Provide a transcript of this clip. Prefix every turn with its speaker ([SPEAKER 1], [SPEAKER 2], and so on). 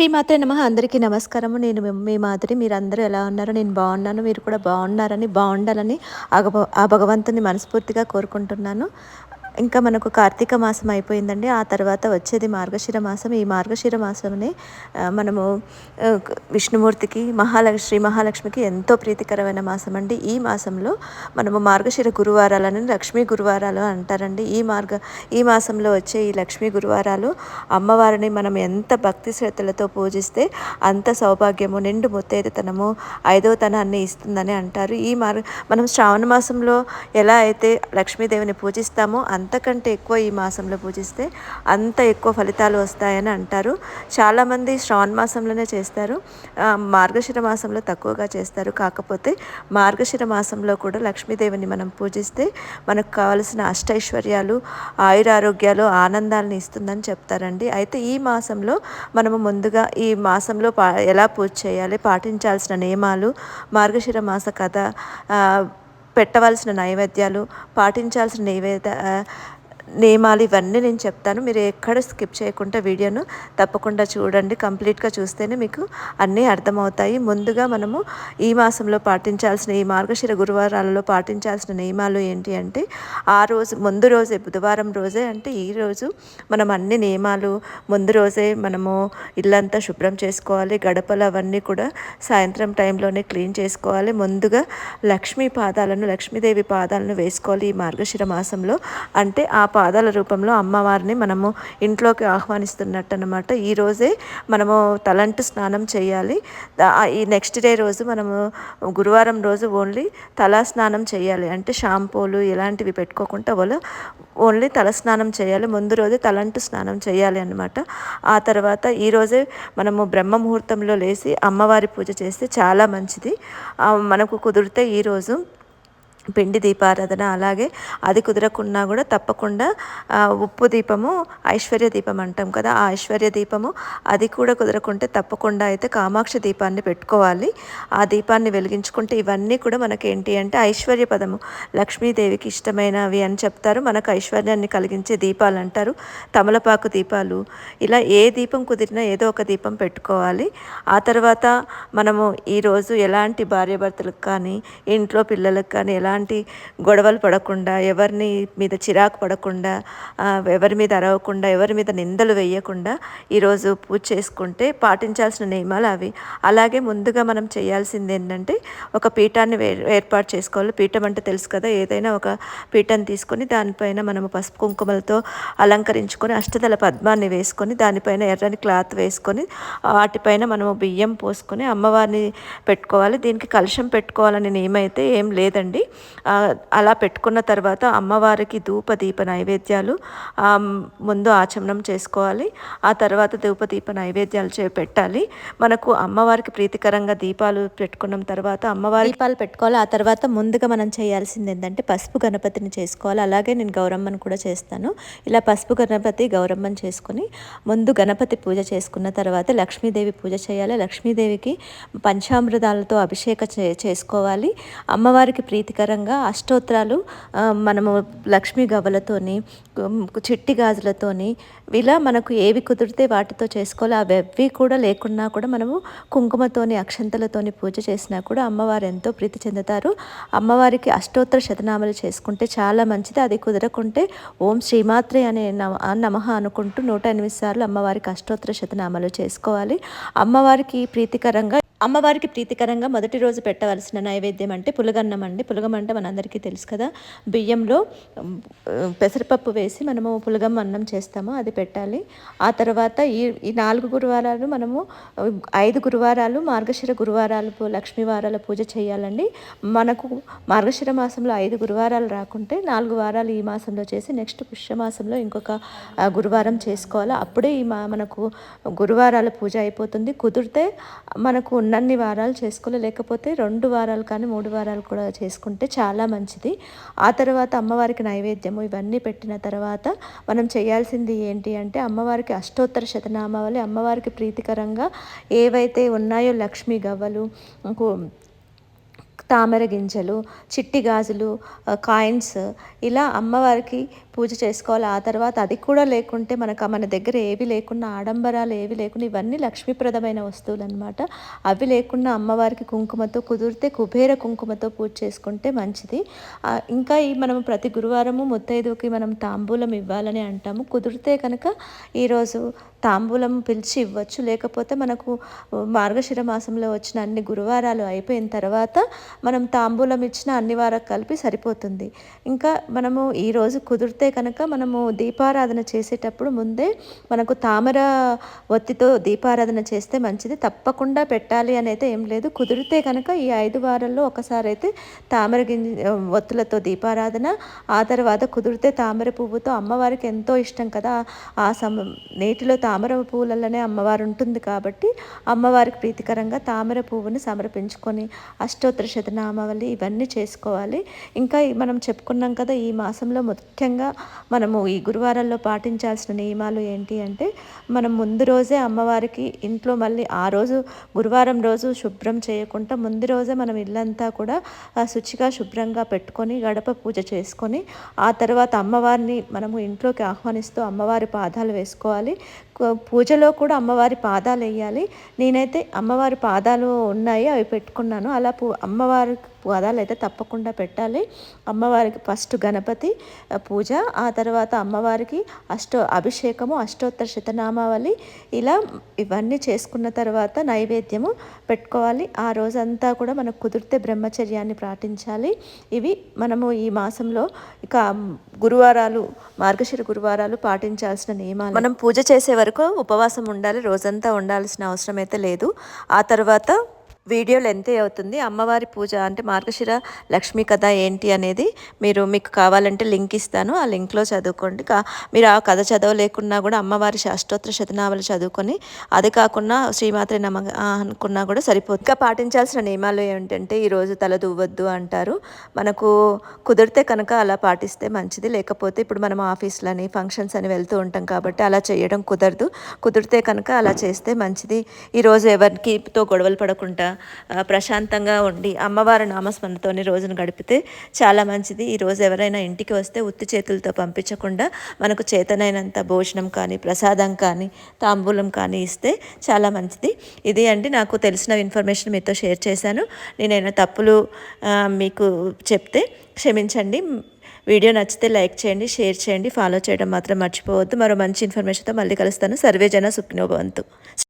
[SPEAKER 1] శ్రీమాత్రే నమ. అందరికీ నమస్కారము. నేను మీ- మాదిరి మీరందరూ ఎలా ఉన్నారు? నేను బాగున్నాను. మీరు కూడా బాగున్నారని బాగుండాలని ఆ భగవంతుని మనస్ఫూర్తిగా కోరుకుంటున్నాను. ఇంకా మనకు కార్తీక మాసం అయిపోయిందండి. ఆ తర్వాత వచ్చేది మార్గశిర మాసం. ఈ మార్గశిర మాసంని మనము విష్ణుమూర్తికి మహాలక్ష్మి శ్రీ మహాలక్ష్మికి ఎంతో ప్రీతికరమైన మాసం అండి ఈ మాసంలో మనము మార్గశిర గురువారాలని లక్ష్మీ గురువారాలు అంటారండి. ఈ మార్గ ఈ మాసంలో వచ్చే ఈ లక్ష్మీ గురువారాలు అమ్మవారిని మనం ఎంత భక్తి శ్రద్ధలతో పూజిస్తే అంత సౌభాగ్యము నిండు ముత్తైదుతనము ఐదవ తనాన్ని ఇస్తుందని అంటారు. ఈ మార్ మనం శ్రావణ మాసంలో ఎలా అయితే లక్ష్మీదేవిని పూజిస్తామో అంత అంతకంటే ఎక్కువ ఈ మాసంలో పూజిస్తే అంత ఎక్కువ ఫలితాలు వస్తాయని అంటారు. చాలామంది శ్రావణ మాసంలోనే చేస్తారు. మార్గశిర మాసంలో తక్కువగా చేస్తారు. కాకపోతే మార్గశిర మాసంలో కూడా లక్ష్మీదేవిని మనం పూజిస్తే మనకు కావలసిన అష్టైశ్వర్యాలు ఆయురారోగ్యాలు ఆనందాలను ఇస్తుందని చెప్తారండి. అయితే ఈ మాసంలో మనము ముందుగా ఈ మాసంలో పా ఎలా పూజ చేయాలి పాటించాల్సిన నియమాలు మార్గశిర మాస కథ పెట్టవలసిన నైవేద్యాలు పాటించాల్సిన నైవేద్య నియమాలు ఇవన్నీ నేను చెప్తాను. మీరు ఎక్కడ స్కిప్ చేయకుండా వీడియోను తప్పకుండా చూడండి. కంప్లీట్గా చూస్తేనే మీకు అన్నీ అర్థమవుతాయి. ముందుగా మనము ఈ మాసంలో పాటించాల్సిన ఈ మార్గశిర గురువారాలలో పాటించాల్సిన నియమాలు ఏంటి అంటే ఆ రోజు ముందు రోజే బుధవారం రోజే అంటే ఈ రోజు మనం అన్ని నియమాలు ముందు రోజే మనము ఇల్లంతా శుభ్రం చేసుకోవాలి. గడపలు అవన్నీ కూడా సాయంత్రం టైంలోనే క్లీన్ చేసుకోవాలి. ముందుగా లక్ష్మీ పాదాలను లక్ష్మీదేవి పాదాలను వేసుకోవాలి ఈ మార్గశిర మాసంలో. అంటే ఆ పాదాల రూపంలో అమ్మవారిని మనము ఇంట్లోకి ఆహ్వానిస్తున్నట్టు అనమాట ఈ రోజే మనము తలంటు స్నానం చేయాలి. ఈ నెక్స్ట్ డే రోజు మనము గురువారం రోజు ఓన్లీ తలా స్నానం చేయాలి. అంటే షాంపూలు ఇలాంటివి పెట్టుకోకుండా వాళ్ళు ఓన్లీ తల స్నానం చేయాలి. ముందు రోజే తలంటు స్నానం చేయాలి అనమాట ఆ తర్వాత ఈరోజే మనము బ్రహ్మ ముహూర్తంలో లేచి అమ్మవారి పూజ చేస్తే చాలా మంచిది. మనకు కుదిరితే ఈరోజు పిండి దీపారాధన అలాగే అది కుదరకున్నా కూడా తప్పకుండా ఉప్పు దీపము ఐశ్వర్య దీపం అంటాం కదా ఆ ఐశ్వర్య దీపము అది కూడా కుదరకుంటే తప్పకుండా అయితే కామాక్ష దీపాన్ని పెట్టుకోవాలి. ఆ దీపాన్ని వెలిగించుకుంటే ఇవన్నీ కూడా మనకి ఏంటి అంటే ఐశ్వర్య పదము. లక్ష్మీదేవికి ఇష్టమైనవి అని చెప్తారు మనకు ఐశ్వర్యాన్ని కలిగించే దీపాలు అంటారు తమలపాకు దీపాలు. ఇలా ఏ దీపం కుదిరినా ఏదో ఒక దీపం పెట్టుకోవాలి. ఆ తర్వాత మనము ఈరోజు ఎలాంటి భార్యాభర్తలకు కానీ ఇంట్లో పిల్లలకు కానీ ఎలాంటి గొడవలు పడకుండా ఎవరిని మీద చిరాకు పడకుండా ఎవరి మీద అరవకుండా ఎవరి మీద నిందలు వేయకుండా ఈరోజు పూజ చేసుకుంటే పాటించాల్సిన నియమాలు అవి. అలాగే ముందుగా మనం చేయాల్సింది ఏంటంటే ఒక పీఠాన్ని వే- ఏర్పాటు చేసుకోవాలి. పీఠం అంటే తెలుసు కదా ఏదైనా ఒక పీఠం తీసుకొని దానిపైన మనము పసుపు కుంకుమలతో అలంకరించుకొని అష్టదళ పద్మాన్ని వేసుకొని దానిపైన ఎర్రని క్లాత్ వేసుకొని వాటిపైన మనము బియ్యం పోసుకొని అమ్మవారిని పెట్టుకోవాలి. దీనికి కలశం పెట్టుకోవాలని నియమైతే ఏం లేదండి. అలా పెట్టుకున్న తర్వాత అమ్మవారికి ధూప దీప నైవేద్యాలు ముందు ఆచమనం చేసుకోవాలి. ఆ తర్వాత ధూప దీప నైవేద్యాలు చే పెట్టాలి. మనకు అమ్మవారికి ప్రీతికరంగా దీపాలు పెట్టుకున్న తర్వాత అమ్మవారి దీపాలు పెట్టుకోవాలి. ఆ తర్వాత ముందుగా మనం చేయాల్సింది ఏంటంటే పసుపు గణపతిని చేసుకోవాలి. అలాగే నేను గౌరమ్మను కూడా చేస్తాను. ఇలా పసుపు గణపతి గౌరమ్మను చేసుకుని ముందు గణపతి పూజ చేసుకున్న తర్వాత లక్ష్మీదేవి పూజ చేయాలి. లక్ష్మీదేవికి పంచామృతాలతో అభిషేక చే- చేసుకోవాలి. అమ్మవారికి ప్రీతికర ప్రీతికరంగా అష్టోత్తరాలు మనము లక్ష్మీ గవ్వలతోని చిట్టి గాజులతోని ఇలా మనకు ఏవి కుదిరితే వాటితో చేసుకోవాలి. అవి ఎవ్వి కూడా లేకున్నా కూడా మనము కుంకుమతోని అక్షంతలతోని పూజ చేసినా కూడా అమ్మవారు ఎంతో ప్రీతి చెందుతారు. అమ్మవారికి అష్టోత్తర శతనామాలు చేసుకుంటే చాలా మంచిది. అది కుదరకుంటే ఓం శ్రీమాత్రే అనే నమ నమః అనుకుంటూ నూట ఎనిమిది సార్లు అమ్మవారికి అష్టోత్తర శతనామాలు చేసుకోవాలి. అమ్మవారికి ప్రీతికరంగా అమ్మవారికి ప్రీతికరంగా మొదటి రోజు పెట్టవలసిన నైవేద్యం అంటే పులగన్నం అండి. పులగం అంటే మనందరికీ తెలుసు కదా. బియ్యంలో పెసరపప్పు వేసి మనము పులగం అన్నం చేస్తాము అది పెట్టాలి. ఆ తర్వాత ఈ ఈ నాలుగు గురువారాలు మనము ఐదు గురువారాలు మార్గశిర గురువారాలు లక్ష్మీ వారాల పూజ చేయాలండి. మనకు మార్గశిర మాసంలో ఐదు గురువారాలు రాకుంటే నాలుగు వారాలు ఈ మాసంలో చేసి నెక్స్ట్ పుష్యమాసంలో ఇంకొక గురువారం చేసుకోవాలి. అప్పుడే ఈ మా మనకు గురువారాల పూజ అయిపోతుంది. కుదిరితే మనకు ఉన్నన్ని వారాలు చేసుకోలే లేకపోతే రెండు వారాలు కానీ మూడు వారాలు కూడా చేసుకుంటే చాలా మంచిది. ఆ తర్వాత అమ్మవారికి నైవేద్యము ఇవన్నీ పెట్టిన తర్వాత మనం చేయాల్సింది ఏంటి అంటే అమ్మవారికి అష్టోత్తర శతనామావళి అమ్మవారికి ప్రీతికరంగా ఏవైతే ఉన్నాయో లక్ష్మీ గవ్వలు తామర గింజలు చిట్టి గాజులు కాయిన్స్ ఇలా అమ్మవారికి పూజ చేసుకోవాలి. ఆ తర్వాత అది కూడా లేకుంటే మనకు మన దగ్గర ఏవి లేకున్నా ఆడంబరాలు ఏవి లేకుండా ఇవన్నీ లక్ష్మీప్రదమైన వస్తువులు అనమాట అవి లేకుండా అమ్మవారికి కుంకుమతో కుదిరితే కుబేర కుంకుమతో పూజ చేసుకుంటే మంచిది. ఇంకా ఈ మనం ప్రతి గురువారము ముత్తైదుకి మనం తాంబూలం ఇవ్వాలని అంటాము. కుదిరితే కనుక ఈరోజు తాంబూలం పిలిచి ఇవ్వచ్చు. లేకపోతే మనకు మార్గశిర మాసంలో వచ్చిన అన్ని గురువారాలు అయిపోయిన తర్వాత మనం తాంబూలం ఇచ్చిన అన్ని వారకు కలిపి సరిపోతుంది. ఇంకా మనము ఈరోజు కుదిరితే కనుక మనము దీపారాధన చేసేటప్పుడు ముందే మనకు తామర ఒత్తితో దీపారాధన చేస్తే మంచిది. తప్పకుండా పెట్టాలి అని అయితే ఏం లేదు. కుదిరితే కనుక ఈ ఐదు వారాల్లో ఒకసారి అయితే తామర గింజ ఒత్తులతో దీపారాధన. ఆ తర్వాత కుదిరితే తామర పువ్వుతో అమ్మవారికి ఎంతో ఇష్టం కదా. ఆ సమ నీటిలో తామర పువ్వులలోనే అమ్మవారు ఉంటుంది కాబట్టి అమ్మవారికి ప్రీతికరంగా తామర పువ్వుని సమర్పించుకొని అష్టోత్తర శతనామావళి ఇవన్నీ చేసుకోవాలి. ఇంకా మనం చెప్పుకున్నాం కదా ఈ మాసంలో ముఖ్యంగా మనము ఈ గురువారాల్లో పాటించాల్సిన నియమాలు ఏంటి అంటే మనం ముందు రోజే అమ్మవారికి ఇంట్లో మళ్ళీ ఆ రోజు గురువారం రోజు శుభ్రం చేయకుండా ముందు రోజే మనం ఇల్లంతా కూడా శుచిగా శుభ్రంగా పెట్టుకొని గడప పూజ చేసుకొని ఆ తర్వాత అమ్మవారిని మనము ఇంట్లోకి ఆహ్వానిస్తూ అమ్మవారి పాదాలు వేసుకోవాలి. పూజలో కూడా అమ్మవారి పాదాలు వేయాలి. నేనైతే అమ్మవారి పాదాలు ఉన్నాయి అవి పెట్టుకున్నాను. అలా పూ అమ్మవారి పాదాలు అయితే తప్పకుండా పెట్టాలి. అమ్మవారికి ఫస్ట్ గణపతి పూజ. ఆ తర్వాత అమ్మవారికి అష్టో అభిషేకము అష్టోత్తర శతనామావళి. ఇలా ఇవన్నీ చేసుకున్న తర్వాత నైవేద్యము పెట్టుకోవాలి. ఆ రోజంతా కూడా మనకు కుదిరితే బ్రహ్మచర్యాన్ని పాటించాలి ఇవి మనము ఈ మాసంలో ఇక గురువారాలు మార్గశిర గురువారాలు పాటించాల్సిన నియమాలు. మనం పూజ చేసే వరకు ఉపవాసం ఉండాలి రోజంతా ఉండాల్సిన అవసరం అయితే లేదు. ఆ తర్వాత వీడియో లెంత్ అవుతుంది? అమ్మవారి పూజ అంటే మార్గశిర లక్ష్మీ కథ ఏంటి అనేది మీరు మీకు కావాలంటే లింక్ ఇస్తాను. ఆ లింక్లో చదువుకోండి. మీరు ఆ కథ చదవలేకున్నా కూడా అమ్మవారి శాస్త్రోత్తర శతనావళి చదువుకొని అది కాకుండా శ్రీమాత్రి నమ అనుకున్నా కూడా సరిపోతుంది. ఇంకా పాటించాల్సిన నియమాలు ఏంటంటే ఈరోజు తల దువ్వద్దు అంటారు. మనకు కుదిరితే కనుక అలా పాటిస్తే మంచిది. లేకపోతే ఇప్పుడు మనం ఆఫీస్లని ఫంక్షన్స్ అని వెళ్తూ ఉంటాం కాబట్టి అలా చేయడం కుదరదు. కుదిరితే కనుక అలా చేస్తే మంచిది. ఈరోజు ఎవరికితో గొడవలు పడకుండా ప్రశాంతంగా ఉండి అమ్మవారి నామస్మరణతోని రోజును గడిపితే చాలా మంచిది. ఈరోజు ఎవరైనా ఇంటికి వస్తే ఉత్తి చేతులతో పంపించకుండా మనకు చేతనైనంత భోజనం కానీ ప్రసాదం కానీ తాంబూలం కానీ ఇస్తే చాలా మంచిది. ఇది అండి నాకు తెలిసిన ఇన్ఫర్మేషన్ మీతో షేర్ చేశాను. నేనైనా తప్పులు మీకు చెప్తే క్షమించండి. వీడియో నచ్చితే లైక్ చేయండి షేర్ చేయండి. ఫాలో చేయడం మాత్రం మర్చిపోవద్దు. మరో మంచి ఇన్ఫర్మేషన్తో మళ్ళీ కలుస్తాను. సర్వేజన సుఖినోభవంతు